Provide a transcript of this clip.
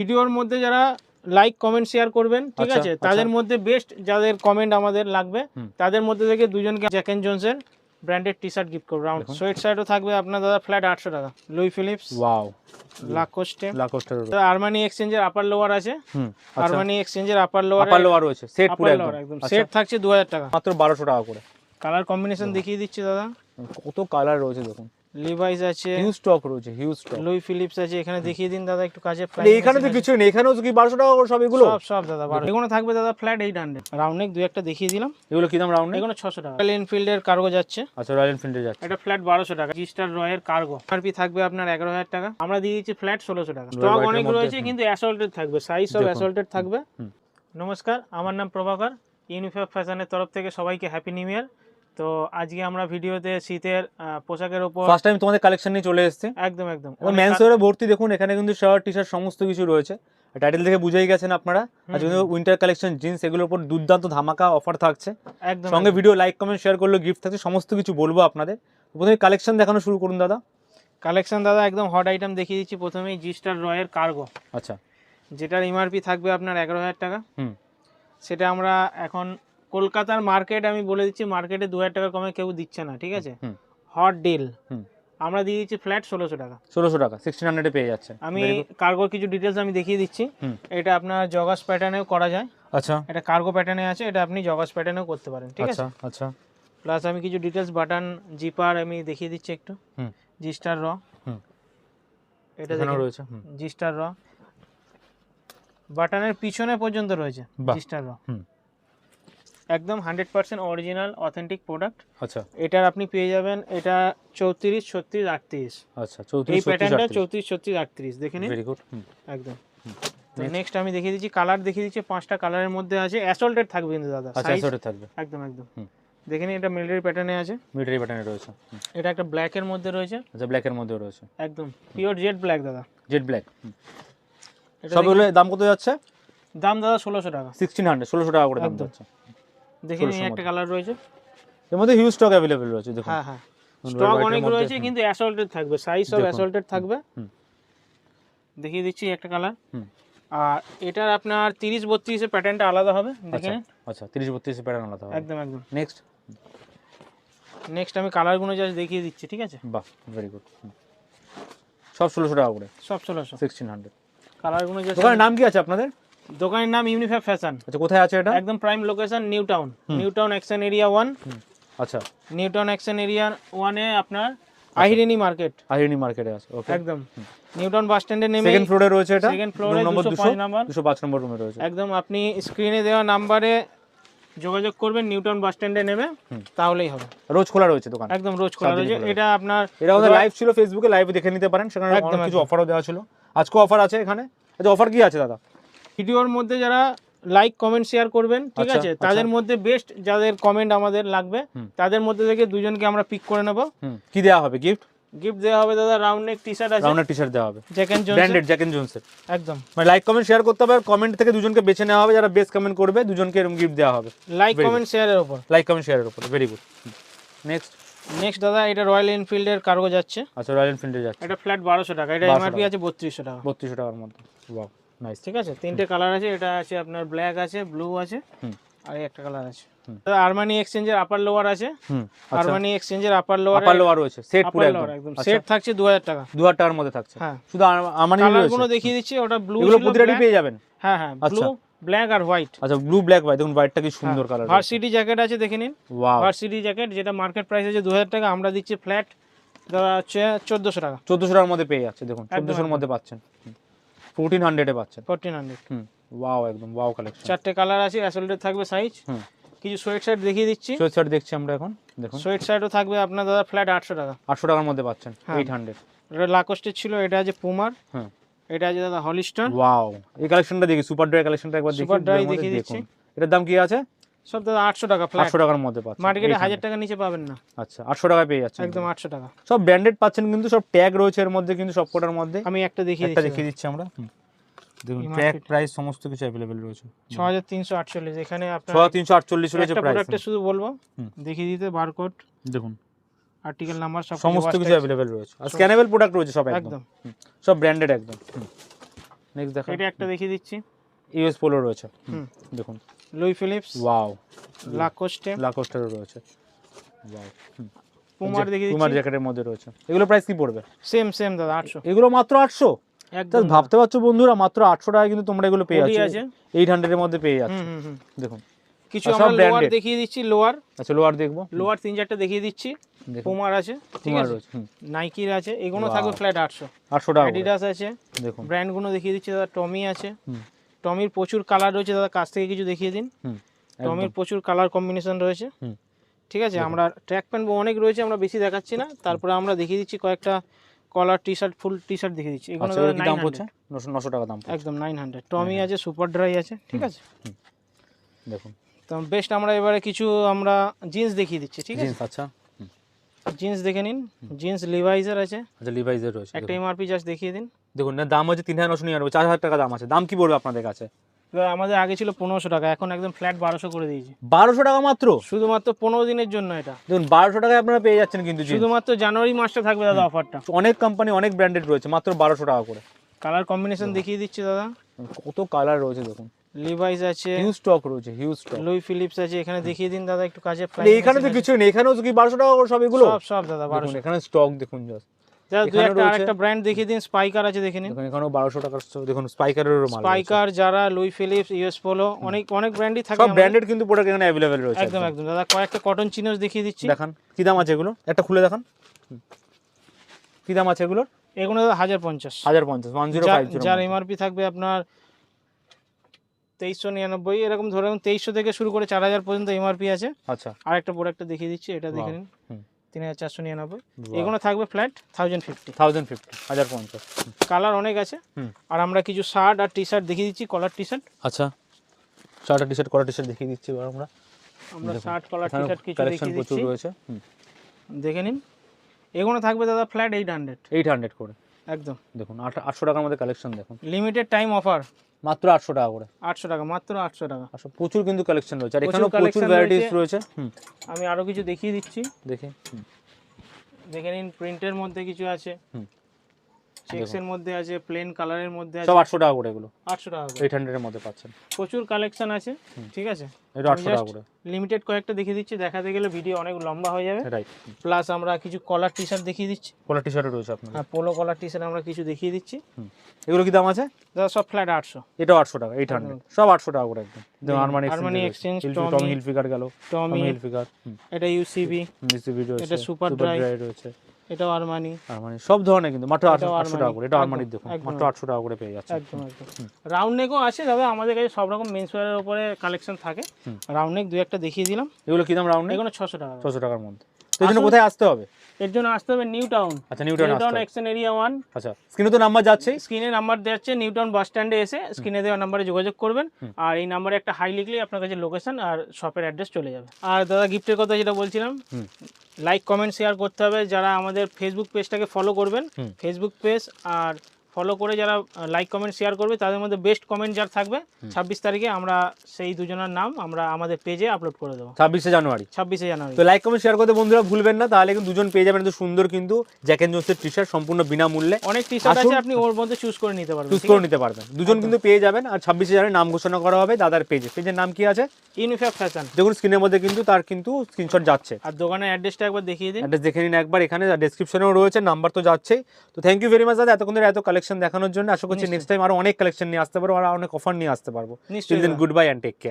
ভিডিওর মধ্যে যারা লাইক কমেন্ট শেয়ার করবেন ঠিক আচ্ছা, আছে? আচ্ছা। তাদের মধ্যে বেস্ট যাদের কমেন্ট আমাদের লাগবে তাদের মধ্যে থেকে দুজনকে জ্যাক এন্ড জোনসের ব্র্যান্ডেড টি শার্ট গিফট করব। রাউন্ড। সোয়েট শার্টও থাকবে আপনার দাদা ফ্ল্যাট আটশো টাকা। লুই ফিলিপস ওয়াও লাকোস্টে লাকোস্টার আরমানি এক্সচেঞ্জের আপার লোয়ার আছে। হুম আরমানি এক্সচেঞ্জের আপার লোয়ার আপার লোয়ার রয়েছে সেট পুরো একদম। লোয়ার একদম। আচ্ছা, সেট থাকছে দু হাজার টাকা। মাত্র বারোশো টাকা করে। কালার কম্বিনেশন দেখিয়ে দিচ্ছি দাদা। কত কালার রয়েছে দেখুন। লিভাইস আছে। হিউজ স্টক রয়েছে হিউজ স্টক লুই ফিলিপস আছে এখানে দেখিয়ে দিন দাদা একটু কাজে ফ্ল্যাট এখানে তো কিছু নেই এখানেও কি বারোশো টাকা করে সব এগুলো? সব সব দাদা এগুলো থাকবে দাদা flat eight hundred round neck দুই একটা দেখিয়ে দিলাম। এগুলো কি দাম রাউন্ড নেক এগুলো ছশো টাকা। রয়্যাল এনফিল্ডের কার্গো যাচ্ছে। আচ্ছা রয়্যাল এনফিল্ডে যাচ্ছে। এটা ফ্ল্যাট বারোশো টাকা। জিস্টার রয়ের কার্গো আরপি থাকবে আপনার এগারো হাজার টাকা। আমরা দিয়ে দিচ্ছি ফ্ল্যাট ষোলোশো টাকা। স্টক অনেক রয়েছে কিন্তু অ্যাসল্টেড থাকবে। সাইজ সব অ্যাসল্টেড থাকবে। নমস্কার আমার নাম প্রভাকর। ইউনিফেক ফ্যাশনের তরফ থেকে সবাইকে হ্যাপি নিউ ইয়ার তো আজকে আমরা ভিডিওতে শীতের পোশাকের ওপর ফার্স্ট টাইম তোমাদের কালেকশন নিয়ে চলে এসেছে। একদম একদম। মেন্স ওয়ারে ভর্তি দেখুন এখানে কিন্তু শার্ট টি শার্ট সমস্ত কিছু রয়েছে। টাইটেল থেকে বুঝেই গেছেন আপনারা। আজকে কিন্তু উইন্টার কালেকশন জিন্স এগুলোর উপর দুর্দান্ত ধামাকা অফার থাকছে। একদম সঙ্গে ভিডিও লাইক কমেন্ট শেয়ার করলে গিফট থাকছে সমস্ত কিছু বলব আপনাদের। প্রথমে কালেকশন দেখানো শুরু করুন দাদা। কালেকশন দাদা একদম হট আইটেম দেখিয়ে দিচ্ছি। প্রথমেই জিস্টার রয়ের কার্গো আচ্ছা। যেটার এমআরপি থাকবে আপনার এগারো হাজার টাকা। হুম। সেটা আমরা এখন কলকাতার মার্কেট আমি বলে দিচ্ছি মার্কেটে দু হাজার টাকার কমে কেউ দিচ্ছে না ঠিক আছে? হট ডিল হুম। আমরা দিয়ে দিচ্ছি ফ্ল্যাট ষোলোশো টাকা। ষোলোশো টাকা সিক্সটিন হান্ড্রেডে পেয়ে যাচ্ছে। আমি. কার্গোর কিছু ডিটেলস আমি দেখিয়ে দিচ্ছি। এটা আপনার জগাস প্যাটার্নেও করা যায়। আচ্ছা। এটা কার্গো প্যাটার্নে আছে এটা আপনি জগাস প্যাটার্নেও করতে পারেন ঠিক আছে? আচ্ছা আচ্ছা। প্লাস আমি কিছু ডিটেলস বাটন জিপার আমি দেখিয়ে দিচ্ছি একটু। হুম। জিস্টার র হুম। এটা রয়েছে হুম। জিস্টার র বাটনের পিছনে পর্যন্ত রয়েছে জি স্টার র হুম। একদম hundred percent original authentic product. আচ্ছা। এটার আপনি পেয়ে যাবেন এটা চৌত্রিশ ছত্রিশ আটত্রিশ। আচ্ছা এই প্যাটার্নটা চৌত্রিশ ছত্রিশ আটত্রিশ দেখে নিন। ভেরি গুড একদম। নেক্সট আমি দেখিয়ে দিচ্ছি কালার দেখিয়ে দিচ্ছি পাঁচটা কালারের মধ্যে আছে। অ্যাসল্টেড থাকবে কিন্তু দাদা আচ্ছা সাইজ সরে থাকবে। একদম একদম। হুম। দেখে নিন এটা মিলিটারি প্যাটার্নে আছে। মিলিটারি প্যাটার্নে রয়েছে এটা একটা ব্ল্যাকের মধ্যে রয়েছে। আচ্ছা ব্ল্যাকের মধ্যে রয়েছে। একদম পিওর জেড ব্ল্যাক দাদা। জেড ব্ল্যাক সবগুলো দাম কত যাচ্ছে? দাম দাদা ষোলোশো টাকা। সিক্সটিন হান্ড্রেড ষোলোশো টাকা করে দাম। যাচ্ছে। দেখে নিন 1600 একটা কালার রয়েছে। এর মধ্যে হিউজ স্টক অ্যাভেলেবেল রয়েছে দেখুন। হ্যাঁ হ্যাঁ। স্টক অনেক রয়েছে কিন্তু অ্যাসল্টেড থাকবে সাইজ সব অ্যাসল্টেড থাকবে। দেখিয়ে দিচ্ছি একটা কালার আর এটার আপনার তিরিশ বত্রিশের প্যাটার্নটা আলাদা হবে দেখে আচ্ছা নিন। আচ্ছা তিরিশ বত্রিশ প্যাটার্ন আলাদা হবে। একদম একদম। নেক্সট নেক্সট আমি কালারগুলো জাস্ট দেখিয়ে দিচ্ছি ঠিক আছে? বাহ ভেরি গুড সব ষোলোশো টাকা করে। সব ষোলোশো। সিক্সটিন হান্ড্রেড কালারগুলো জাস্ট দোকানের নাম কি আছে আপনাদের? দোকানের নাম ইউনিফ্যাব ফ্যাশন আচ্ছা কোথায় আছে এটা? একদম prime location new town new town action area one আচ্ছা। নিউ টাউন অ্যাকশন এরিয়া ওয়ানে আপনার আহিরিনি মার্কেট আহিরনি মার্কেটে আছে ওকে একদম। নিউ টাউন বাস স্ট্যান্ডে নেমে সেকেন্ড ফ্লোরে রয়েছে এটা? এ room নম্বর 205 নাম্বার। দুশো পাঁচ নম্বর রুমে রয়েছে। একদম আপনি স্ক্রিনে দেওয়া নাম্বারে যোগাযোগ করবেন নিউ টাউন বাস স্ট্যান্ডে নেমে তাহলেই হবে। রোজ খোলা রয়েছে দোকান। একদম রোজ খোলা রয়েছে। এটা আপনার এটা আমাদের লাইভ ছিল ফেসবুকে লাইভ দেখে নিতে পারেন। সেখানে অনেক কিছু। অফারও দেওয়া ছিল। আজকে অফার আছে এখানে। আচ্ছা অফার কি আছে দাদা? ভিডিওর মধ্যে যারা লাইক কমেন্ট শেয়ার করবেন ঠিক আচ্ছা, আছে? আচ্ছা। তাদের মধ্যে বেস্ট যাদের কমেন্ট আমাদের লাগবে তাদের মধ্যে থেকে দুজনকে আমরা পিক করে নেব। কি দেওয়া হবে? গিফট গিফট দেওয়া হবে দাদা রাউন্ড নেক টি শার্ট আছে। রাউন্ডার টি শার্ট দেওয়া হবে। Jack and Jones branded Jack and জোনসের একদম। মানে লাইক কমেন্ট শেয়ার করতে হবে আর কমেন্ট থেকে দুজনকে বেছে নেওয়া হবে যারা বেস্ট কমেন্ট করবে দুজনকে এরকম গিফট দেওয়া হবে। লাইক কমেন্ট শেয়ারের উপর। লাইক কমেন্ট শেয়ারের উপরে। ভেরি গুড নেক্সট নেক্সট দাদা এটা রয়্যাল এনফিল্ডের কার্গো যাচ্ছে। আচ্ছা রয়্যাল এনফিল্ডে যাচ্ছে। এটা ফ্ল্যাট বারোশো টাকা এটা 1200 এমআরপি। আছে বত্রিশশো টাকা। বত্রিশশো টাকার মধ্যে। ওয়াও নাইস ঠিক আছে? তিনটে কালার আছে এটা আছে আপনার ব্ল্যাক আছে ব্লু আছে আর একটা কালার আছে। আরমানি এক্সচেঞ্জের আপার লোয়ার আছে। আরমানি এক্সচেঞ্জের আপার লোয়ার আপার লোয়ার রয়েছে সেট পুরো একদম। লোয়ার আচ্ছা। সেট থাকছে দু হাজার টাকা। দু হাজার টাকার মধ্যে থাকছে। হ্যাঁ। শুধু আ- আমারই কালার রয়েছে গুলো দেখিয়ে দিচ্ছি ওটা ব্লু এগুলো প্রতিটারই পেয়ে যাবেন। হ্যাঁ হ্যাঁ ব্লু আচ্ছা। ব্ল্যাক আর হোয়াইট আচ্ছা ব্লু ব্ল্যাক ভাই দেখুন হোয়াইটটা কি সুন্দর কালার ভার্সিটি জ্যাকেট আছে দেখে নিন। ওয়াও ভার্সিটি জ্যাকেট যেটা মার্কেট প্রাইস আছে দু হাজার টাকা আমরা দিচ্ছি ফ্ল্যাট দাদা হচ্ছে চোদ্দোশো টাকা। চোদ্দোশো টাকার মধ্যে পেয়ে যাচ্ছে দেখুন চোদ্দোশোর মধ্যে পাচ্ছেন। ফোরটিন হান্ড্রেডে পাচ্ছেন। ফোরটিন হান্ড্রেড হুম ওয়াও একদম ওয়াও কালেকশন চারটে কালার আছে অ্যাসল্টেড থাকবে সাইজ হুম। কিছু সোয়েট শার্ট দেখিয়ে দিচ্ছি। সোয়েট শার্ট দেখছি আমরা এখন দেখুন। সোয়েট শার্টও থাকবে আপনার দাদা ফ্ল্যাট আটশো টাকা। আটশো টাকার মধ্যে পাচ্ছেন হ্যাঁ। এইট হান্ড্রেড এটা লাকোস্টের ছিল এটা আছে পুমার হুম। এটা আছে দাদা হলিস্টার ওয়াও এই কালেকশনটা দেখি সুপার ড্রাই কালেকশনটা একবার দেখি সুপার ড্রাই দেখিয়ে দিচ্ছি। এটার দাম কি আছে? সব দাদা আটশো টাকা ফ্ল্যাট আটশো টাকার মধ্যে পাচ্ছেন। মার্কেটে 800 হাজার টাকার নিচে পাবেন না। আচ্ছা আটশো টাকায় পেয়ে যাচ্ছেন। একদম আটশো টাকা। সব ব্র্যান্ডেড পাচ্ছেন কিন্তু সব ট্যাগ রয়েছে এর মধ্যে কিন্তু সব কটার মধ্যে। আমি একটা দেখিয়ে একটা দিচ্ছি। দেখিয়ে দিচ্ছি আমরা। দেখুন ট্যাগ প্রাইস সমস্ত কিছু অ্যাভেলেবেল রয়েছে। ছ হাজার তিনশো আটচল্লিশ। এখানে আপনার তিনশো আটচল্লিশ রয়েছে একটা প্রাইস প্রোডাক্টে শুধু বলব দেখিয়ে দিতে বারকোড দেখুন। আর্টিকেল নাম্বার সব সমস্ত কিছু অ্যাভেলেবেল রয়েছে। আর স্ক্যানেবল প্রোডাক্ট রয়েছে সব একদম। একদম। সব ব্র্যান্ডেড একদম। নেক্সট দেখা এটা একটা দেখিয়ে দিচ্ছি। ইউএস পোলো রয়েছে। দেখুন। লুই ফিলিপস ওয়াও লাকোস্টে লাকোস্টারও রয়েছে। ওয়াও পুমার দেখিয়ে পুমার জ্যাকেটের মধ্যে রয়েছে। এগুলো প্রাইস কি পড়বে? সেম সেম দাদা আটশো। এগুলো মাত্র আটশো? একদম ভাবতে পারছ বন্ধুরা মাত্র আটশো টাকা কিন্তু তোমরা এগুলো পেয়ে যাচ্ছ। আছে। এইট হান্ড্রেডের মধ্যে পেয়ে যাচ্ছ। দেখুন। কিছু আমরা লোয়ার দেখিয়ে দিচ্ছি লোয়ার আচ্ছা লোয়ার দেখব। লোয়ার তিন চারটে দেখিয়ে দিচ্ছি। পুমার আছে ঠিক আছে? নাইকির আছে এগুলো. থাকবে ফ্ল্যাট আটশো। আটশো টাকা করে। অ্যাডিডাস আছে। দেখুন। ব্র্যান্ডগুলো দেখিয়ে দিচ্ছি দাদা টমি আছে। টমির প্রচুর কালার রয়েছে দাদা কাছ থেকে কিছু দেখিয়ে দিন। হুম, টমির প্রচুর কালার কম্বিনেশন রয়েছে। ঠিক আছে আমরা ট্র্যাক প্যান্ট অনেক রয়েছে আমরা বেশি দেখাচ্ছি না। তারপরে আমরা দেখিয়ে দিচ্ছি কয়েকটা কলার টি শার্ট ফুল টি শার্ট দেখিয়ে দিচ্ছি। এগুলো আচ্ছা দাম 900 নশো টাকা দাম একদম নাইন হান্ড্রেড টমি আছে সুপার ড্রাই আছে ঠিক আছে? দেখুন। তো বেস্ট আমরা এবারে কিছু আমরা জিন্স দেখিয়ে দিচ্ছি ঠিক আছে? আচ্ছা। জিন্স দেখে নিন। জিন্স লিভাইজার আছে। আচ্ছা লিভাইজের রয়েছে একটা এমআরপি জাস্ট দেখিয়ে দিন। দেখুন না দাম হচ্ছে তিন হাজার নশো নিরানব্বই চার হাজার টাকা দাম আছে। দাম কি পড়বে আপনাদের কাছে? এবার আমাদের আগে ছিল পনেরোশো টাকা এখন একদম ফ্ল্যাট বারোশো করে দিয়েছি। বারোশো টাকা মাত্র? শুধুমাত্র পনেরো দিনের জন্য এটা। দেখুন বারোশো টাকায় আপনারা পেয়ে যাচ্ছেন কিন্তু শুধুমাত্র জানুয়ারি মাসটা থাকবে দাদা অফারটা অনেক কোম্পানি অনেক ব্র্যান্ডেড রয়েছে মাত্র বারোশো টাকা করে। কালার কম্বিনেশন দেখিয়ে দিচ্ছি দাদা। কত কালার রয়েছে দেখুন। লিভাইস আছে। হিউজ স্টক রয়েছে হিউজ স্টক লুই ফিলিপস আছে এখানে দেখিয়ে দিন দাদা একটু কাজে এখানে তো কিছু নেই এখানেও কি বারোশো টাকা করে সব এগুলো? সব সব দাদা দেখুন বারোশো। এখানে স্টক দেখুন just। দাদা দু এখানে একটা আরেকটা ব্র্যান্ড দেখিয়ে দিন স্পাইকার আছে দেখে নিন। দেখুন এখানেও বারোশো টাকার দেখুন স্পাইকারেরও মাল স্পাইকার যারা লুই ফিলিপস ইউএস পোলো অনেক অনেক ব্র্যান্ডই থাকে সব ব্র্যান্ডেড কিন্তু প্রোডাক্ট এখানে অ্যাভেলেবেল রয়েছে একদম একদম। দাদা কয়েকটা কটন চিনোস দেখিয়ে দিচ্ছি। দেখান কি দাম আছে এগুলো একটা খুলে দেখান। কি দাম আছে এগুলোর? এগুলো হাজার পঞ্চাশ। হাজার পঞ্চাশ ওয়ান জিরো যার এমআরপি থাকবে আপনার তেইশশো নিরানব্বই এরকম ধরে তেইশশো থেকে শুরু করে চার হাজার পর্যন্ত এমআরপি আছে। আচ্ছা। আর একটা প্রোডাক্টটা দেখিয়ে দিচ্ছি এটা দেখে নিন। তিন হাজার চারশো নিরানব্বই। এগুলো থাকবে flat thousand fifty thousand fifty হাজার পঞ্চাশ। কালার অনেক আছে। আর আমরা কিছু শার্ট আর টি শার্ট দেখিয়ে দিচ্ছি কলার টি শার্ট আচ্ছা। শার্ট আর T shirt collar T shirt দেখিয়ে দিচ্ছি এবার আমরা। আমরা শার্ট কলার টি শার্ট কিছু দেখিয়ে প্রচুর দিচ্ছি। রয়েছে দেখে নিন। এগুলো থাকবে দাদা flat eight hundred eight hundred করে। একদম। দেখুন আট আটশো টাকার মধ্যে কালেকশন দেখুন। লিমিটেড টাইম অফার মাত্র আটশো টাকা করে। আটশো টাকা মাত্র আটশো টাকা। আচ্ছা প্রচুর কিন্তু কালেকশন রয়েছে। আর এখানেও প্রচুর ভ্যারাইটিস রয়েছে। আমি আরও কিছু দেখিয়ে দিচ্ছি। দেখে। দেখে নিন প্রিন্টের মধ্যে কিছু আছে। চেক্সের মধ্যে আছে প্লেন কালারের মধ্যে আছে। সব আটশো টাকা করে এগুলো। আটশো টাকা করে। এইট হান্ড্রেডের মধ্যে পাচ্ছেন। প্রচুর কালেকশন আছে ঠিক আছে? এটা আটশো টাকা করে। লিমিটেড কয়েকটা দেখিয়ে দিচ্ছি দেখাতে গেলে ভিডিও অনেক লম্বা হয়ে যাবে। রাইট প্লাস আমরা কিছু কলার টি শার্ট দেখিয়ে দিচ্ছি। কলার টি শার্টও রয়েছে আপনার আর পোলো কলার টি শার্ট আমরা কিছু দেখিয়ে দিচ্ছি। এগুলো কি দাম আছে? দাদা সব ফ্ল্যাট আটশো। এটাও আটশো টাকা এইট হান্ড্রেড সব আটশো টাকা করে একদম। দেখুন, Armani Armani Exchange, Tommy Tommy, Hilfiger গেল। টমি টমি হিল ফিগার এটা ইউসিবি মিসিবি রয়েছে। এটা Dry। ড্রাই রয়েছে। এটাও আরমানি। আরমানি সব ধরনের কিন্তু মাত্র আটশো এটাও আটশো টাকা করে এটা আরমানির দেখুন মাত্র আটশো টাকা করে পেয়ে যাচ্ছে একদম একদম। রাউন্ড নেকও আছে তবে আমাদের কাছে সব রকম মেন্স ওয়্যারের উপরে কালেকশন থাকে। রাউন্ড নেক দু একটা দেখিয়ে দিলাম। এগুলো কি দাম রাউন্ড এগুলো ছশো টাকা। দাদা। ছশো টাকার মধ্যে। এই জন্য। কোথায় আসতে হবে? এর জন্য আসতে হবে নিউ টাউন। আচ্ছা নিউ টাউন হবে। Action area one. আচ্ছা স্ক্রিনে তো নাম্বার যাচ্ছেই স্ক্রিনে নাম্বার দেওয়া হচ্ছে নিউ টাউন বাস স্ট্যান্ডে এসে স্ক্রিনে দেওয়া নাম্বারে যোগাযোগ করবেন। আর এই নাম্বারে একটা হাই লিখলেই আপনার কাছে লোকেশন আর শপের অ্যাড্রেস চলে যাবে। আর দাদা গিফটের কথা যেটা বলছিলাম লাইক কমেন্ট শেয়ার করতে হবে। যারা আমাদের ফেসবুক পেজটাকে ফলো করবেন ফেসবুক পেজ আর ফলো করে যারা লাইক কমেন্ট শেয়ার করবে তাদের মধ্যে বেস্ট কমেন্ট যার থাকবে ছাব্বিশ তারিখে আমরা সেই দুজনের নাম আমরা আমাদের পেজে আপলোড করে দেবো। ছাব্বিশে জানুয়ারি। ছাব্বিশে জানুয়ারি। তো লাইক কমেন্ট শেয়ার করতে বন্ধুরা ভুলবেন না তাহলে কিন্তু দুজন পেয়ে যাবেন এত সুন্দর কিন্তু জ্যাক এন্ড জোন্সের টি শার্ট সম্পূর্ণ বিনামূল্যে। অনেক টি শার্ট আছে আপনি ওর মধ্যে চুজ করে নিতে পারবেন চুজ করে নিতে পারবেন। দুজন কিন্তু পেয়ে যাবেন আর ছাব্বিশে জানুয়ারি নাম ঘোষণা করা হবে দাদার পেজে পেজের নাম কি আছে? ইউনিফ্যাক ফ্যাশন দেখুন স্ক্রিনের মধ্যে কিন্তু তার কিন্তু স্ক্রিনশট যাচ্ছে। আর দোকানের অ্যাড্রেসটা একবার দেখিয়ে দিন। অ্যাড্রেস দেখে নিন একবার এখানে ডেসক্রিপশনেও রয়েছে নাম্বার তো যাচ্ছেই। তো থ্যাংক ইউ ভেরি মাচ দাদা। এতক্ষণ ধরে এত কালেকশন দেখানোর জন্য আশা করছি। নেক্সট টাইম আরও অনেক কালেকশন নিয়ে আসতে পারব আর অনেক অফার নিয়ে আসতে পারব। নিশ্চয়ই goodbye and take care